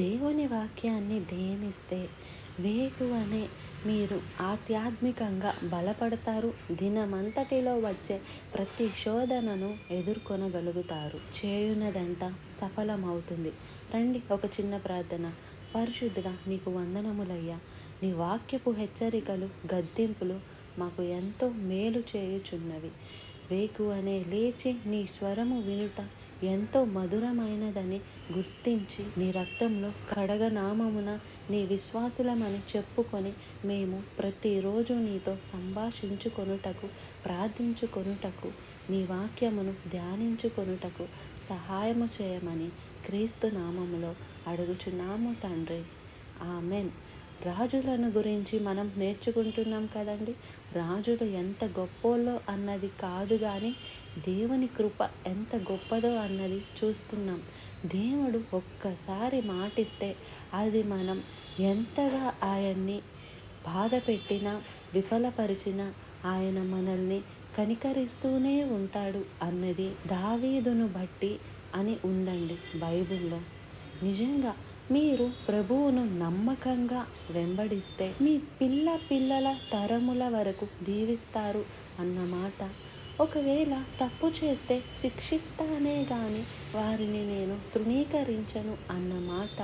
దేవుని వాక్యాన్ని ధ్యానిస్తే వేకువనే మీరు ఆధ్యాత్మికంగా బలపడతారు. దినమంతటిలో వచ్చే ప్రతి శోధనను ఎదుర్కొనగలుగుతారు. చేయునదంతా సఫలమవుతుంది. రండి ఒక చిన్న ప్రార్థన. పరిశుద్ధిగా నీకు వందనములయ్యా. నీ వాక్యపు హెచ్చరికలు గద్దింపులు మాకు ఎంతో మేలు చేయుచున్నవి. వేకువనే లేచి నీ స్వరము వినుట ఎంతో మధురమైనదని గుర్తించి నీ రక్తంలో కడగనామమున నీ విశ్వాసులమని చెప్పుకొని మేము ప్రతిరోజు నీతో సంభాషించుకొనుటకు ప్రార్థించుకొనుటకు నీ వాక్యమును ధ్యానించుకొనుటకు సహాయము చేయమని క్రీస్తు నామములో అడుగుచున్నాము తండ్రి. ఆమెన్. రాజులను గురించి మనం నేర్చుకుంటున్నాం కదండి. రాజులు ఎంత గొప్పోలో అన్నది కాదు కానీ దేవుని కృప ఎంత గొప్పదో అన్నది చూస్తున్నాం. దేవుడు ఒక్కసారి మాటిస్తే అది మనం ఎంతగా ఆయన్ని బాధ పెట్టినా విఫలపరిచినా ఆయన మనల్ని కనికరిస్తూనే ఉంటాడు అన్నది దావీదును బట్టి అని ఉందండి బైబిల్లో. నిజంగా మీరు ప్రభువును నమ్మకంగా వెంబడిస్తే మీ పిల్ల పిల్లల తరముల వరకు దీవిస్తారు అన్నమాట ఒకవేళ తప్పు చేస్తే శిక్షిస్తానే కానీ వారిని నేను తృణీకరించను అన్నమాట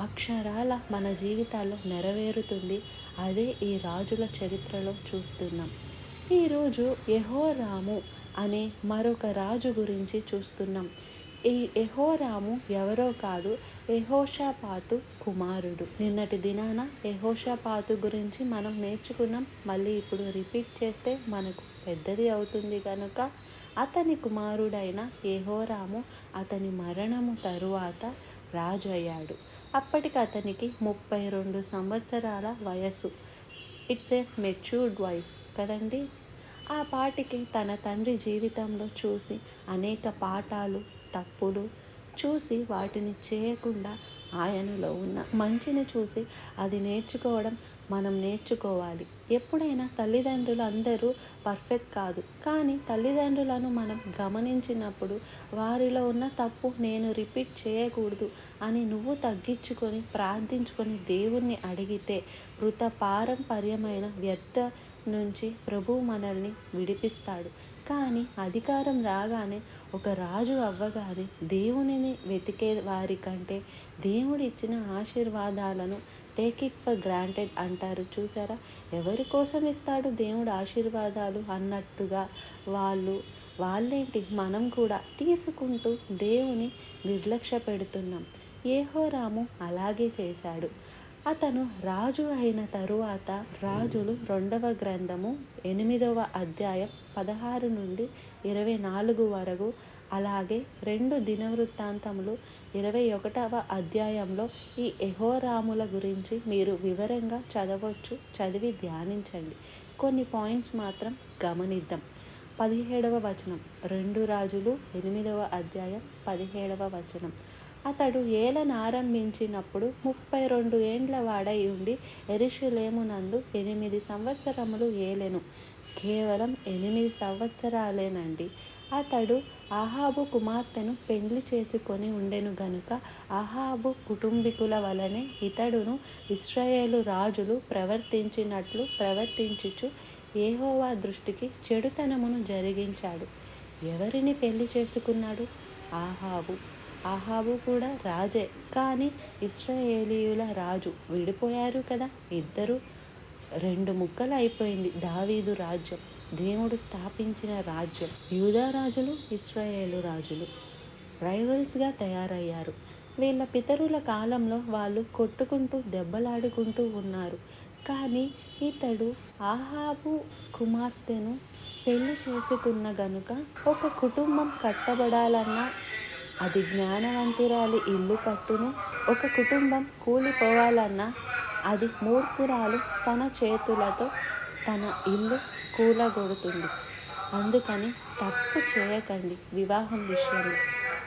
అక్షరాల మన జీవితాల్లో నెరవేరుతుంది. అదే ఈ రాజుల చరిత్రలో చూస్తున్నాం. ఈరోజు యహోరాము అనే మరొక రాజు గురించి చూస్తున్నాం. ఈ ఎహోరాము ఎవరో కాదు ఎహోషాపాతు కుమారుడు. నిన్నటి దినాన ఎహోషాపాతు గురించి మనం నేర్చుకున్నాం. మళ్ళీ ఇప్పుడు రిపీట్ చేస్తే మనకు పెద్దది అవుతుంది కనుక అతని కుమారుడైన ఎహోరాము అతని మరణము తరువాత రాజు అయ్యాడు అప్పటికి అతనికి ముప్పై రెండు సంవత్సరాల వయస్సు. ఇట్స్ ఏ మెచ్యూర్డ్ వాయిస్ కదండి? ఆ పాటికి తన తండ్రి జీవితంలో చూసి అనేక పాఠాలు తప్పులు చూసి వాటిని చేయకుండా ఆయనలో ఉన్న మంచిని చూసి అది నేర్చుకోవడం మనం నేర్చుకోవాలి. ఎప్పుడైనా తల్లిదండ్రులు అందరూ పర్ఫెక్ట్ కాదు. కానీ తల్లిదండ్రులను మనం గమనించినప్పుడు వారిలో ఉన్న తప్పు నేను రిపీట్ చేయకూడదు అని నువ్వు తగ్గించుకొని ప్రార్థించుకొని దేవుణ్ణి అడిగితే వృత పారంపర్యమైన వ్యర్థ నుంచి ప్రభు మనల్ని విడిపిస్తాడు. కానీ అధికారం రాగానే ఒక రాజు అవ్వగానే దేవునిని వెతికే వారి కంటే దేవుడు ఇచ్చిన ఆశీర్వాదాలను టేక్ ఇట్ ఫర్ గ్రాంటెడ్ అంటారు. చూసారా? ఎవరి కోసం ఇస్తాడు దేవుడు ఆశీర్వాదాలు? అన్నట్టుగా వాళ్ళు వాళ్ళేంటి? మనం కూడా తీసుకుంటూ దేవుని నిర్లక్ష్య పెడుతున్నాం. ఏహోరాము అలాగే చేశాడు. అతను రాజు అయిన తరువాత రాజులు రెండవ గ్రంథము ఎనిమిదవ అధ్యాయం పదహారు నుండి ఇరవై నాలుగు వరకు అలాగే రెండు దినవృత్తాంతములు ఇరవై ఒకటవ అధ్యాయంలో ఈ ఎహోరాముల గురించి మీరు వివరంగా చదవచ్చు. చదివి ధ్యానించండి. కొన్ని పాయింట్స్ మాత్రం గమనిద్దాం. పదిహేడవ వచనం రెండు రాజులు ఎనిమిదవ అధ్యాయం పదిహేడవ వచనం. అతడు ఏలను ఆరంభించినప్పుడు ముప్పై రెండు ఏండ్ల వాడై ఉండి ఎరిషులేమునందు ఎనిమిది సంవత్సరములు ఏలెను. కేవలం ఎనిమిది సంవత్సరాలేనండి. అతడు అహాబు కుమార్తెను పెండ్లి చేసుకొని ఉండెను గనుక అహాబు కుటుంబీకుల వలనే ఇతడును ఇస్రాయేలు రాజులు ప్రవర్తించినట్లు ప్రవర్తించుచు ఏహోవా దృష్టికి చెడుతనమును జరిగించాడు. ఎవరిని పెళ్ళి చేసుకున్నాడు? ఆహాబు ఆహాబు కూడా రాజే. కానీ ఇస్రాయేలీయుల రాజు విడిపోయారు కదా. ఇద్దరు రెండు ముక్కలు అయిపోయింది దావీదు రాజ్యం. దేవుడు స్థాపించిన రాజ్యం. యూదా రాజులు ఇస్రాయేలు రాజులు. రైవల్స్గా తయారయ్యారు. వీళ్ళ పితరుల కాలంలో వాళ్ళు కొట్టుకుంటూ దెబ్బలాడుకుంటూ ఉన్నారు. కానీ ఇతడు ఆహాబు కుమార్తెను పెళ్ళి చేసుకున్న గనుక ఒక కుటుంబం కట్టబడాలన్నా అది జ్ఞానవంతురాలి ఇల్లు కట్టును. ఒక కుటుంబం కూలిపోవాలన్నా అది మూర్ఖురాలు తన చేతులతో తన ఇల్లు కూలగొడుతుంది. అందుకని తప్పు చేయకండి వివాహం విషయంలో.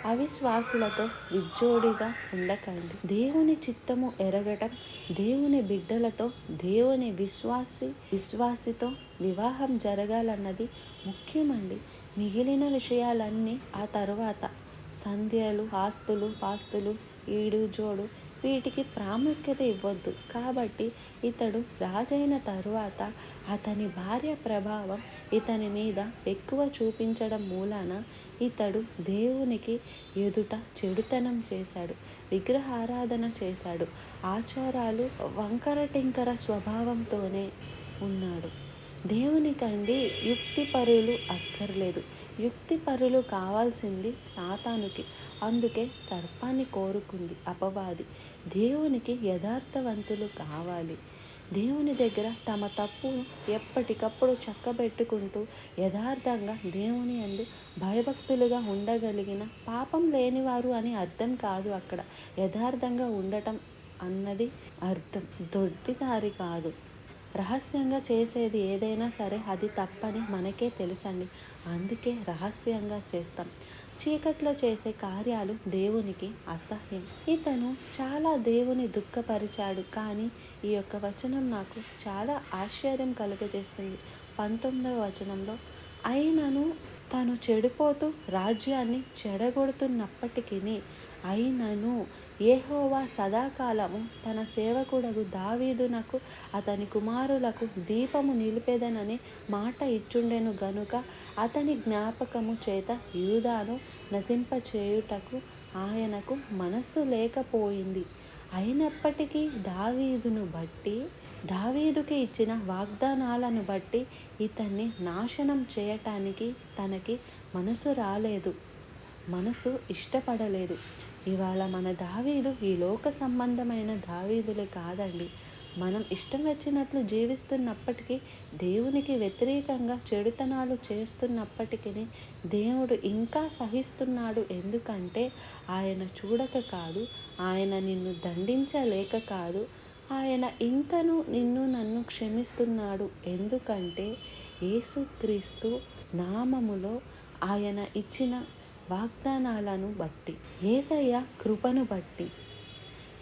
అవిశ్వాసులతో విజ్జోడిగా ఉండకండి. దేవుని చిత్తము ఎరగటం దేవుని బిడ్డలతో దేవుని విశ్వాసి విశ్వాసితో వివాహం జరగాలన్నది ముఖ్యమండి. మిగిలిన విషయాలన్నీ ఆ తర్వాత సంధ్యలు ఆస్తులు పాస్తులు ఈడు జోడు వీటికి ప్రాముఖ్యత ఇవ్వద్దు. కాబట్టి ఇతడు రాజైన తరువాత అతని భార్య ప్రభావం ఇతని మీద ఎక్కువ చూపించడం మూలాన ఇతడు దేవునికి ఎదుట చెడుతనం చేశాడు విగ్రహారాధన చేశాడు ఆచారాలు వంకర టింకర స్వభావంతోనే ఉన్నాడు. దేవునికండి యుక్తిపరులు అక్కర్లేదు. యుక్తి పరులు కావాల్సింది సాతానుకి. అందుకే సర్పాన్ని కోరుకుంది అపవాది. దేవునికి యథార్థవంతులు కావాలి. దేవుని దగ్గర తమ తప్పును ఎప్పటికప్పుడు చక్కబెట్టుకుంటూ యథార్థంగా దేవుని అందు భయభక్తులుగా ఉండగలిగిన పాపం లేనివారు అని అర్థం కాదు అక్కడ. యథార్థంగా ఉండటం అన్నది అర్థం. దొడ్డిదారి కాదు. రహస్యంగా చేసేది ఏదైనా సరే అది తప్పని మనకే తెలుసండి. అందుకే రహస్యంగా చేస్తాం. చీకట్లో చేసే కార్యాలు దేవునికి అసహ్యం. ఇతను చాలా దేవుని దుఃఖపరిచాడు. కానీ ఈ యొక్క వచనం నాకు చాలా ఆశ్చర్యం కలుగజేస్తుంది. పంతొమ్మిదవ వచనంలో అయినను తను చెడిపోతూ రాజ్యాన్ని చెడగొడుతున్నప్పటికీ అయినను ఏహోవా సదాకాలము తన సేవకుడగు దావీదునకు అతని కుమారులకు దీపము నిలిపేదనని మాట ఇచ్చుండెను గనుక అతని జ్ఞాపకము చేత యూదాను నశింపచేయుటకు ఆయనకు మనస్సు లేకపోయింది. అయినప్పటికీ దావీదును బట్టి దావీదుకి ఇచ్చిన వాగ్దానాలను బట్టి ఇతన్ని నాశనం చేయటానికి తనకి మనసు రాలేదు. మనసు ఇష్టపడలేదు. ఇవాళ మన దావీదు ఈ లోక సంబంధమైన దావీదులే కాదండి. మనం ఇష్టం వచ్చినట్లు జీవిస్తున్నప్పటికీ దేవునికి వ్యతిరేకంగా చెడుతనాలు చేస్తున్నప్పటికీ దేవుడు ఇంకా సహిస్తున్నాడు. ఎందుకంటే ఆయన చూడక కాదు ఆయన నిన్ను దండించలేక కాదు ఆయన ఇంకను నిన్ను నన్ను క్షమిస్తున్నాడు. ఎందుకంటే యేసుక్రీస్తు నామములో ఆయన ఇచ్చిన వాగ్దానాలను బట్టి ఏసయ్య కృపను బట్టి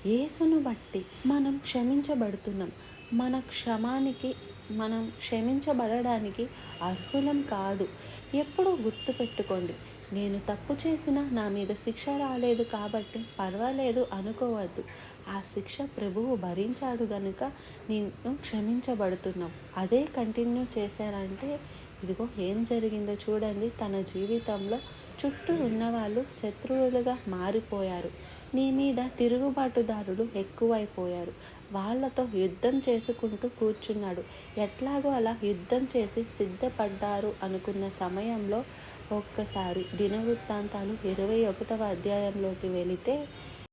యేసును బట్టి మనం క్షమించబడుతున్నాం. మన క్షమానికి మనం క్షమించబడడానికి అర్హులం కాదు. ఎప్పుడూ గుర్తుపెట్టుకోండి నేను తప్పు చేసినా నా మీద శిక్ష రాలేదు కాబట్టి పర్వాలేదు అనుకోవద్దు. ఆ శిక్ష ప్రభువు భరించాడు గనుక నేను క్షమించబడుతున్నాం. అదే కంటిన్యూ చేశారంటే ఇదిగో ఏం జరిగిందో చూడండి తన జీవితంలో చుట్టూ ఉన్నవాళ్ళు శత్రువులుగా మారిపోయారు. నీ మీద తిరుగుబాటుదారులు ఎక్కువైపోయారు. వాళ్ళతో యుద్ధం చేసుకుంటూ కూర్చున్నాడు. ఎట్లాగో అలా యుద్ధం చేసి సిద్ధపడ్డారు అనుకున్న సమయంలో ఒక్కసారి దినవృత్తాంతాలు ఇరవై ఒకటవ అధ్యాయంలోకి వెళితే